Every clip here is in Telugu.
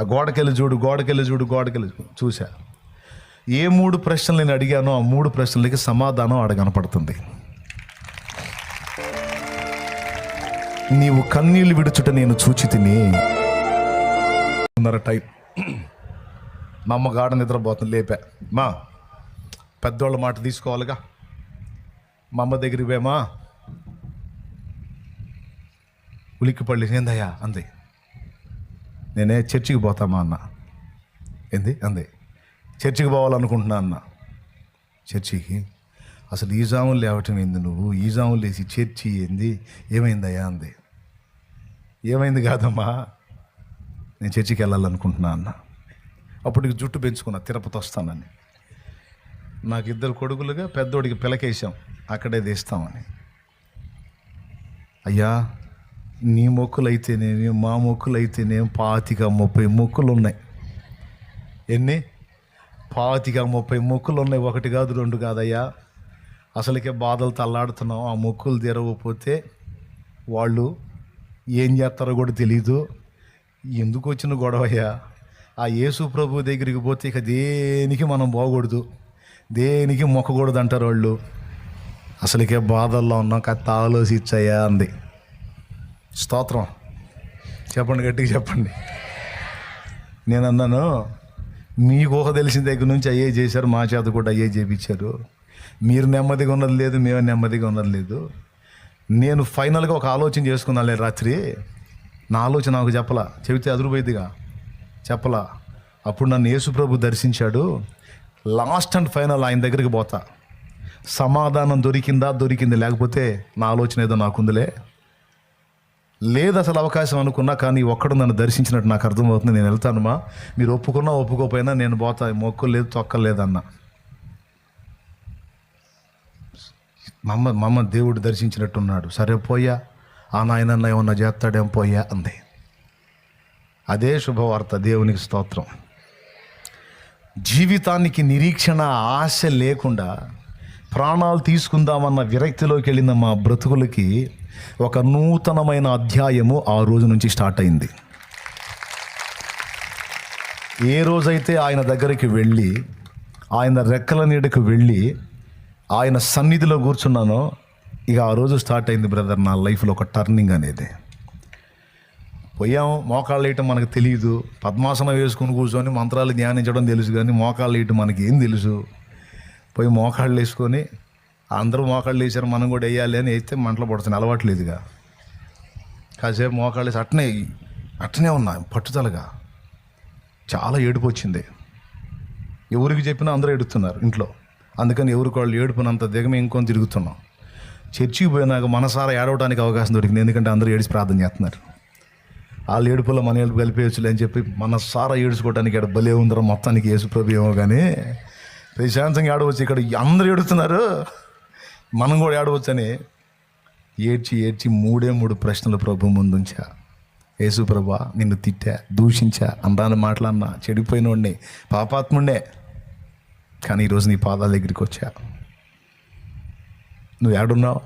ఆ గోడకెళ్ళి చూడు గోడకెళ్ళి చూడు గోడకెళ్ళి చూడు. ఏ మూడు ప్రశ్నలు నేను అడిగానో ఆ మూడు ప్రశ్నలకి సమాధానం అడగనపడుతుంది నీవు కన్నీళ్ళు విడుచుట నేను చూచి తిని టైం. మా అమ్మ గాఢ నిద్రపోతుంది లేపా. మా పెద్దోళ్ళ మాట తీసుకోవాలిగా. మా అమ్మ దగ్గరికి పోయామా ఉలిక్కిపల్లి ఏందయ్యా? అంది. నేనే చర్చికి పోతామా అన్న? ఏంది? అంది. చర్చికి పోవాలనుకుంటున్నా అన్న. చర్చికి? అసలు ఈ జాములు లేవటం ఏంది నువ్వు? ఈ జాములు లేచి చర్చి ఏంది? ఏమైందయ్యా? అంది. ఏమైంది కాదమ్మా? నేను చర్చికి వెళ్ళాలనుకుంటున్నా అన్న. అప్పుడు జుట్టు పెంచుకున్నా తిరుపతి వస్తానని. నాకు ఇద్దరు కొడుకులుగా పెద్దోడికి పిలకేసాం అక్కడే తీస్తామని. అయ్యా నీ మొక్కులు అయితేనేమి మా మొక్కులు అయితేనేమి పాతిక ముప్పై మొక్కులు ఉన్నాయి ఎన్ని? పాతిక ముప్పై మొక్కులు ఉన్నాయి ఒకటి కాదు రెండు కాదయ్యా. అసలుకే బాధలు తల్లాడుతున్నాం. ఆ మొక్కులు తెరవకపోతే వాళ్ళు ఏం చేస్తారో కూడా తెలీదు. ఎందుకు వచ్చిన గొడవయ్యా? ఆ యేసు ప్రభు దగ్గరికి పోతే ఇక దేనికి మనం పోకూడదు? దేనికి మొక్కకూడదు అంటారు వాళ్ళు? అసలుకే బాధల్లో ఉన్నాం. కత్త ఆలోచించయ్యా అంది. స్తోత్రం. చెప్పండి గట్టిగా చెప్పండి. నేను అన్నాను మీకు ఊహ తెలిసిన దగ్గర నుంచి అయ్యే చేశారు మా చేత కూడా అయ్యే చేయించారు మీరు నెమ్మదిగా ఉన్నది లేదు మేము నెమ్మదిగా ఉన్నది లేదు. నేను ఫైనల్గా ఒక ఆలోచన చేసుకున్నాలే రాత్రి. నా ఆలోచన నాకు చెప్పలా. చెబితే అదురుపోయిద్దిగా. చెప్పలా. అప్పుడు నన్ను యేసుప్రభు దర్శించాడు. లాస్ట్ అండ్ ఫైనల్ ఆయన దగ్గరికి పోతా. సమాధానం దొరికిందా దొరికింది. లేకపోతే నా ఆలోచన ఏదో నాకుందిలే లేదు అసలు అవకాశం అనుకున్నా కానీ ఒక్కడు నన్ను దర్శించినట్టు నాకు అర్థమవుతుంది నేను వెళ్తానుమా మీరు ఒప్పుకున్నా ఒప్పుకోపోయినా నేను పోతా మొక్కు లేదు తొక్క మమ్మ మమ్మ దేవుడు దర్శించినట్టున్నాడు. సరే పోయా ఆ నాయనన్న ఏమన్నా చేస్తాడేం పోయా అంది. అదే శుభవార్త దేవునికి స్తోత్రం. జీవితానికి నిరీక్షణ ఆశ లేకుండా ప్రాణాలు తీసుకుందామన్న విరక్తిలోకి వెళ్ళిన మా బ్రతుకులకి ఒక నూతనమైన అధ్యాయము ఆ రోజు నుంచి స్టార్ట్ అయింది. ఏ రోజైతే ఆయన దగ్గరికి వెళ్ళి ఆయన రెక్కల నీడకు వెళ్ళి ఆయన సన్నిధిలో కూర్చున్నానో ఇక ఆ రోజు స్టార్ట్ అయింది బ్రదర్ నా లైఫ్లో ఒక టర్నింగ్ అనేది. పోయాం మోకాళ్ళు వేయటం మనకు తెలియదు పద్మాసనం వేసుకుని కూర్చొని మంత్రాలు ధ్యానించడం తెలుసు కానీ మోకాళ్ళు వేయటం మనకి ఏం తెలుసు? పోయి మోకాళ్ళు వేసుకొని అందరూ మోకాళ్ళు వేసారు మనం కూడా వేయాలి అని వేస్తే మంటలు పడుతుంది అలవాట్లేదుగా కాసేపు మోకాళ్ళు వేసి అట్నే అట్నే ఉన్నా పట్టుదలగా. చాలా ఏడుపు వచ్చింది. ఎవరికి చెప్పినా అందరూ ఏడుతున్నారు ఇంట్లో. అందుకని ఎవరికి వాళ్ళు ఏడుపునంత దిగమే ఇంకొని తిరుగుతున్నాం. చర్చికి పోయినాక మనసారా ఏడవడానికి అవకాశం దొరికింది. ఎందుకంటే అందరూ ఏడిచి ప్రార్థన చేస్తున్నారు. వాళ్ళు ఏడుపులో మన ఏడుపు కలిపేయచ్చులే అని చెప్పి మన సారా ఏడుచుకోవడానికి ఇక్కడ భలే ఉందరో మొత్తానికి యేసుప్రభు ఏమో కానీ ప్రశాంతంగా ఏడవచ్చు. ఇక్కడ అందరూ ఏడుతున్నారు మనం కూడా ఏడవచ్చని ఏడ్చి ఏడ్చి మూడే మూడు ప్రశ్నలు ప్రభు ముందుంచా. యేసు ప్రభా నిన్ను తిట్టా దూషించా అందాన్ని మాట్లాడినా చెడిపోయినోడిని పాపాత్ముండే కానీ ఈరోజు నీ పాదాల దగ్గరికి వచ్చా. నువ్వు ఏడున్నావు?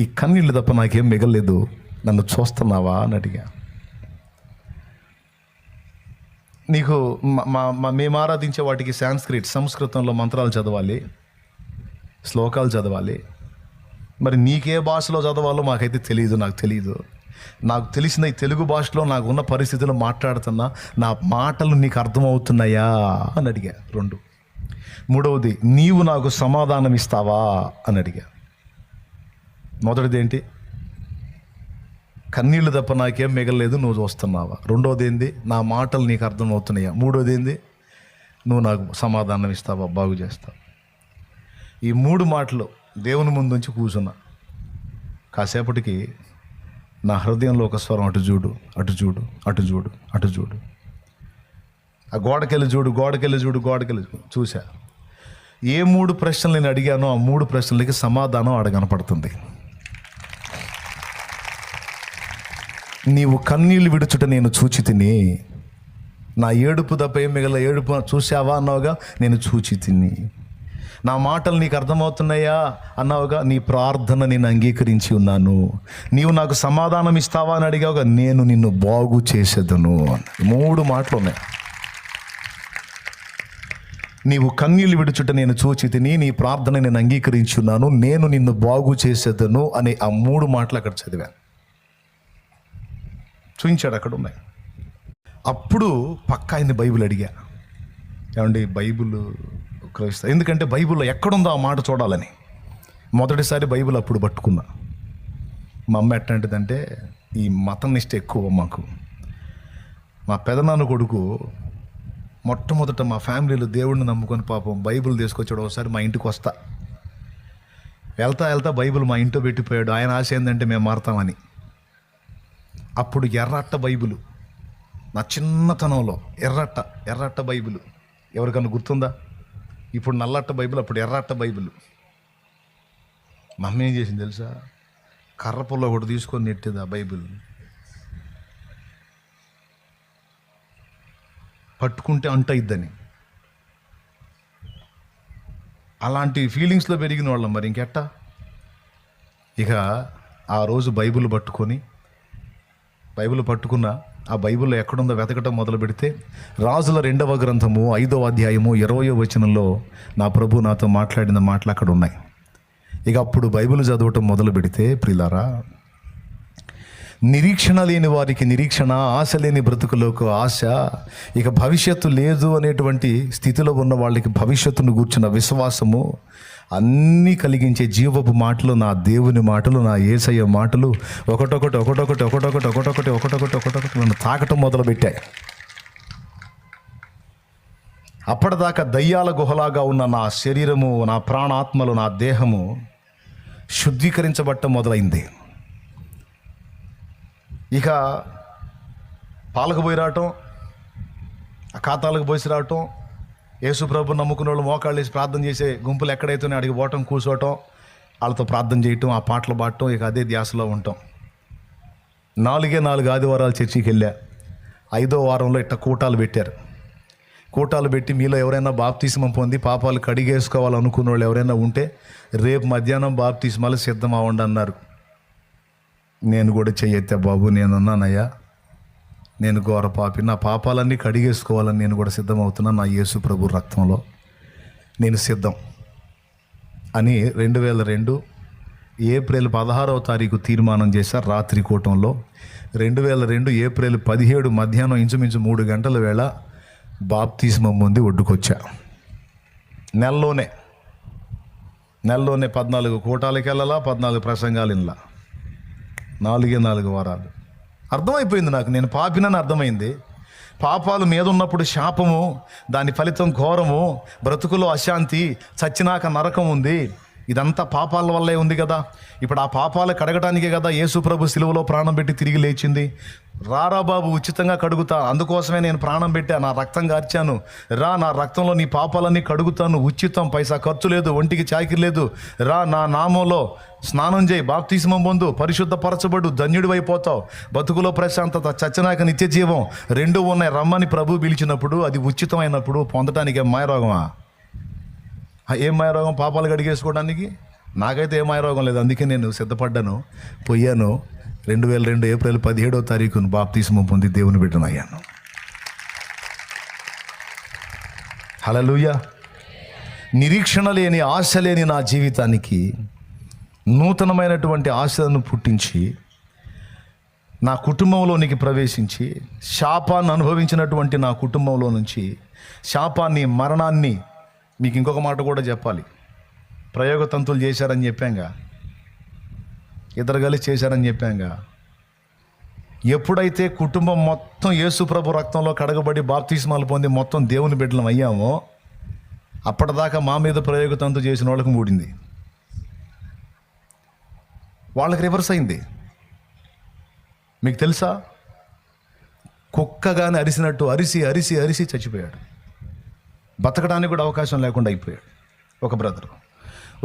ఈ కన్నీళ్ళు తప్ప నాకేం మిగలేదు నన్ను చూస్తున్నావా? అని అడిగా. నీకు మా- మా మా మేము ఆరాధించే వాటికి సాంస్క్రిట్ సంస్కృతంలో మంత్రాలు చదవాలి. శ్లోకాలు చదవాలి. మరి నీకే భాషలో చదవాలో మాకైతే తెలియదు నాకు తెలియదు నాకు తెలిసిన ఈ తెలుగు భాషలో నాకు ఉన్న పరిస్థితుల్లో మాట్లాడుతున్నా నా మాటలు నీకు అర్థమవుతున్నాయా అని అడిగా రెండు. మూడవది నీవు నాకు సమాధానం ఇస్తావా అని అడిగా. మొదటిది ఏంటి కన్నీళ్ళు తప్ప నాకేం మిగలలేదు నువ్వు చూస్తున్నావా. రెండోది ఏంది నా మాటలు నీకు అర్థమవుతున్నాయా. మూడోది ఏంది నువ్వు నాకు సమాధానం ఇస్తావా బాగు చేస్తావు. ఈ మూడు మాటలు దేవుని ముందుంచి కూర్చున్నా. కాసేపటికి నా హృదయంలో ఒక స్వరం అటు చూడు అటు చూడు అటు చూడు అటు చూడు. ఆ గోడకెళ్ళి చూడు గోడకెళ్ళి చూడు గోడకెళ్ళి చూడు. చూసా ఏ మూడు ప్రశ్నలు నేను అడిగానో ఆ మూడు ప్రశ్నలకి సమాధానం అడగనపడుతుంది నీవు కన్నీళ్ళు విడుచుట నేను చూచి తిని నా ఏడుపు తప్ప ఏం మిగల ఏడుపు చూసావా అన్నావుగా నేను చూచి తిని నా మాటలు నీకు అర్థమవుతున్నాయా? అన్నావుగా నీ ప్రార్థన నేను అంగీకరించి ఉన్నాను. నీవు నాకు సమాధానం ఇస్తావా అని అడిగావుగా నేను నిన్ను బాగు చేసేదను మూడు మాటలు ఉన్నాయి నీవు కన్నీళ్ళు విడుచుట నేను చూచి తిని నీ ప్రార్థన నేను అంగీకరించున్నాను నేను నిన్ను బాగు చేసేదను అనే ఆ మూడు మాటలు అక్కడ చదివాను. చూపించాడు అక్కడ ఉన్నాయి అప్పుడు పక్క ఆయన బైబిల్ అడిగా. ఏమండి బైబిల్ క్రైస్త. ఎందుకంటే బైబిల్లో ఎక్కడుందో ఆ మాట చూడాలని. మొదటిసారి బైబిల్ అప్పుడు పట్టుకున్నా. మా అమ్మ ఎట్లాంటిదంటే ఈ మతం నిష్ట ఎక్కువ మాకు. మా పెదనాన్న కొడుకు మొట్టమొదట మా ఫ్యామిలీలో దేవుడిని నమ్ముకొని పాపం బైబిల్ తీసుకొచ్చాడు. ఒకసారి మా ఇంటికి వస్తా. వెళ్తా వెళ్తా బైబిల్ మా ఇంట్లో పెట్టిపోయాడు. ఆయన ఆశ ఏంటంటే మేము మారతామని. అప్పుడు ఎర్రట్ట బైబిలు. నా చిన్నతనంలో ఎర్రట్ట ఎర్రట్ట బైబిల్. ఎవరికన్నా గుర్తుందా? ఇప్పుడు నల్లట్ట బైబిల్ అప్పుడు ఎర్రట్ట బైబిల్. మమ్మీ ఏం చేసింది తెలుసా? కర్ర పుల్ల ఒకటి తీసుకొని నెట్టేది ఆ బైబిల్. పట్టుకుంటే అంటయిద్దని అలాంటి ఫీలింగ్స్లో పెరిగిన వాళ్ళం మరి ఇంకెట్టా? ఇక ఆ రోజు బైబిల్ పట్టుకొని బైబిల్ పట్టుకున్న ఆ బైబిల్లో ఎక్కడుందో వెతకటం మొదలు పెడితే రాజుల రెండవ గ్రంథము ఐదవ అధ్యాయము ఇరవయో వచనంలో నా ప్రభు నాతో మాట్లాడిన మాటలు అక్కడ ఉన్నాయి. ఇక అప్పుడు బైబిల్ చదవటం మొదలు పెడితే ప్రిలారా నిరీక్షణ లేని వారికి నిరీక్షణ ఆశ లేని బ్రతుకులకు ఆశ ఇక భవిష్యత్తు లేదు అనేటువంటి స్థితిలో ఉన్న వాళ్ళకి భవిష్యత్తును గూర్చిన విశ్వాసము అన్నీ కలిగించే జీవపు మాటలు నా దేవుని మాటలు నా ఏసయ్య మాటలు ఒకటొకటి ఒకటొకటి ఒకటొకటి ఒకటొకటి ఒకటొకటి ఒకటొకటి నన్ను తాకటం మొదలుపెట్టాయి. అప్పటిదాకా దయ్యాల గుహలాగా ఉన్న నా శరీరము నా ప్రాణాత్మలు నా దేహము శుద్ధీకరించబట్టం మొదలైంది. ఇక పాలకు పోయి రావటం ఆ ఖాతాలకు పోసి రావటం యేసు ప్రభు నమ్ముకున్న వాళ్ళు మోకాళ్ళు వేసి ప్రార్థన చేసే గుంపులు ఎక్కడైతేనే అడిగి పోవటం కూర్చోవటం వాళ్ళతో ప్రార్థన చేయటం ఆ పాటలు పాడటం ఇక అదే ధ్యాసలో ఉంటాం. నాలుగే నాలుగు ఆదివారాలు చర్చికి వెళ్ళా. ఐదో వారంలో ఇట్ట కూటాలు పెట్టారు. కూటాలు పెట్టి మీలో ఎవరైనా బాప్తీసమం పొంది పాపాలు కడిగేసుకోవాలనుకున్న వాళ్ళు ఎవరైనా ఉంటే రేపు మధ్యాహ్నం బాప్తీసమాలు సిద్ధం అవ్వండి అన్నారు. నేను కూడా చెయ్యెత్తా బాబు నేనున్నానయ్యా. నేను ఘోర పాపి. నా పాపాలన్నీ కడిగేసుకోవాలని నేను కూడా సిద్ధమవుతున్నా నా యేసు ప్రభు రక్తంలో. నేను సిద్ధం. అని రెండు వేల రెండు ఏప్రిల్ పదహారవ తారీఖు తీర్మానం చేశారు రాత్రి కూటంలో. రెండు వేల రెండు ఏప్రిల్ పదిహేడు మధ్యాహ్నం ఇంచుమించు మూడు గంటల వేళ బాప్తిస్మం ముందు ఒడ్డుకొచ్చా. నెలలోనే నెలలోనే పద్నాలుగు కూటాలకు వెళ్ళాలా పద్నాలుగు ప్రసంగాలు ఇన్లా నాలుగే నాలుగు వారాలు. అర్థమైపోయింది నాకు. నేను పాపినని అర్థమైంది. పాపాలు మీద ఉన్నప్పుడు శాపము దాని ఫలితం ఘోరము బ్రతుకులో అశాంతి చచ్చినాక నరకం ఉంది. ఇదంతా పాపాల వల్లే ఉంది కదా. ఇప్పుడు ఆ పాపాలు కడగటానికే కదా యేసు ప్రభు సిలువలో ప్రాణం పెట్టి తిరిగి లేచింది. రారా బాబు ఉచితంగా కడుగుతా అందుకోసమే నేను ప్రాణం పెట్టా నా రక్తం గార్చాను. రా నా రక్తంలో నీ పాపాలన్నీ కడుగుతాను. ఉచితం పైసా ఖర్చు లేదు ఒంటికి చాకిరి లేదు. రా నా నామంలో స్నానం చేయి బాప్తీసమం పొందు పరిశుద్ధపరచబడు ధన్యుడు అయిపోతావు. బతుకులో ప్రశాంతత చచ్చనాక నిత్య జీవం రెండు ఉన్నాయి. రమ్మని ప్రభు పిలిచినప్పుడు అది ఉచితమైనప్పుడు పొందటానికి మాయరోగమా? ఏం మాయరోగం పాపాలు కడిగేసుకోవడానికి? నాకైతే ఏ మాయరోగం లేదు. అందుకే నేను సిద్ధపడ్డాను. పోయాను. రెండు వేల రెండు ఏప్రిల్ పదిహేడో తారీఖును బాప్తీసమం పొంది దేవుని బిడ్డను అయ్యాను. హలలుయ నిరీక్షణ లేని ఆశ లేని నా జీవితానికి నూతనమైనటువంటి ఆశలను పుట్టించి నా కుటుంబంలోనికి ప్రవేశించి శాపాన్ని అనుభవించినటువంటి నా కుటుంబంలో నుంచి శాపాన్ని మరణాన్ని మీకు ఇంకొక మాట కూడా చెప్పాలి. ప్రయోగతంతులు చేశారని చెప్పాంగా. ఇద్దరు కలిసి చేశారని చెప్పాంగా. ఎప్పుడైతే కుటుంబం మొత్తం యేసుప్రభు రక్తంలో కడగబడి బాప్తిస్మాలు పొంది మొత్తం దేవుని బిడ్డలం అయ్యామో అప్పటిదాకా మా మీద ప్రయోగతంతు చేసిన వాళ్ళకు మూడింది. వాళ్ళకి రివర్స్ అయింది. మీకు తెలుసా? కుక్కగానే అరిసినట్టు అరిసి అరిసి అరిసి చచ్చిపోయాడు. బతకడానికి కూడా అవకాశం లేకుండా అయిపోయాడు ఒక బ్రదర్.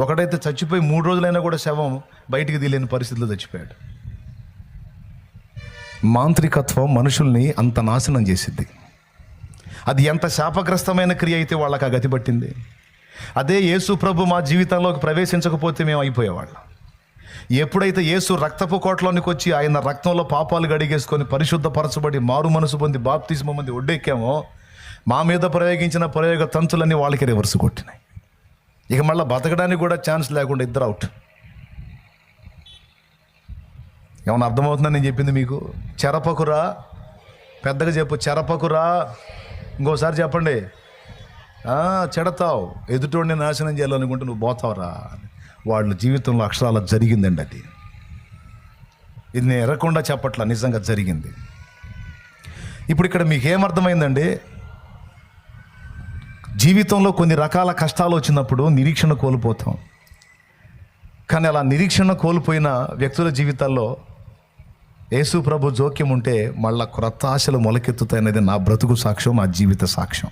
ఒకడైతే చచ్చిపోయి మూడు రోజులైనా కూడా శవం బయటికి తీయలేని పరిస్థితిలో చచ్చిపోయాడు. మాంత్రికత్వం మనుషుల్ని అంత నాశనం చేసింది అది ఎంత శాపగ్రస్తమైన క్రియ అయితే వాళ్ళకి ఆ గతి పట్టింది. అదే యేసు ప్రభు మా జీవితంలోకి ప్రవేశించకపోతే మేము అయిపోయేవాళ్ళం. ఎప్పుడైతే యేసు రక్తపు కోటలోనికి వచ్చి ఆయన రక్తంలో పాపాలు గడిగేసుకొని పరిశుద్ధపరచబడి మారు మనసు పొంది బాప్తిస్మ మంది ఒడ్డెక్కామో మా మీద ప్రయోగించిన ప్రయోగ తంతులన్నీ వాళ్ళకి రివర్స్ కొట్టినాయి. ఇక మళ్ళీ బతకడానికి కూడా ఛాన్స్ లేకుండా ఇద్దరు అవుట్ ఏమన్నా అర్థమవుతుందని నేను చెప్పింది మీకు? చెరపకురా పెద్దగా చెప్పు చెరపకురా. ఇంకోసారి చెప్పండి. చెడతావు. ఎదుటోడిని నాశనం చేయాలనుకుంటే నువ్వు పోతావురా. అని. వాళ్ళ జీవితంలో అక్షరాల జరిగిందండి అది. ఇది నేను ఎరగకుండా చెప్పట్లా నిజంగా జరిగింది. ఇప్పుడు ఇక్కడ మీకు ఏమర్థమైందండి జీవితంలో కొన్ని రకాల కష్టాలు వచ్చినప్పుడు నిరీక్షణ కోల్పోతాం. కానీ అలా నిరీక్షణ కోల్పోయిన వ్యక్తుల జీవితాల్లో యేసు ప్రభు జోక్యం ఉంటే మళ్ళా క్రొత్త ఆశలు మొలకెత్తుతాయనేది నా బ్రతుకు సాక్ష్యం నా జీవిత సాక్ష్యం.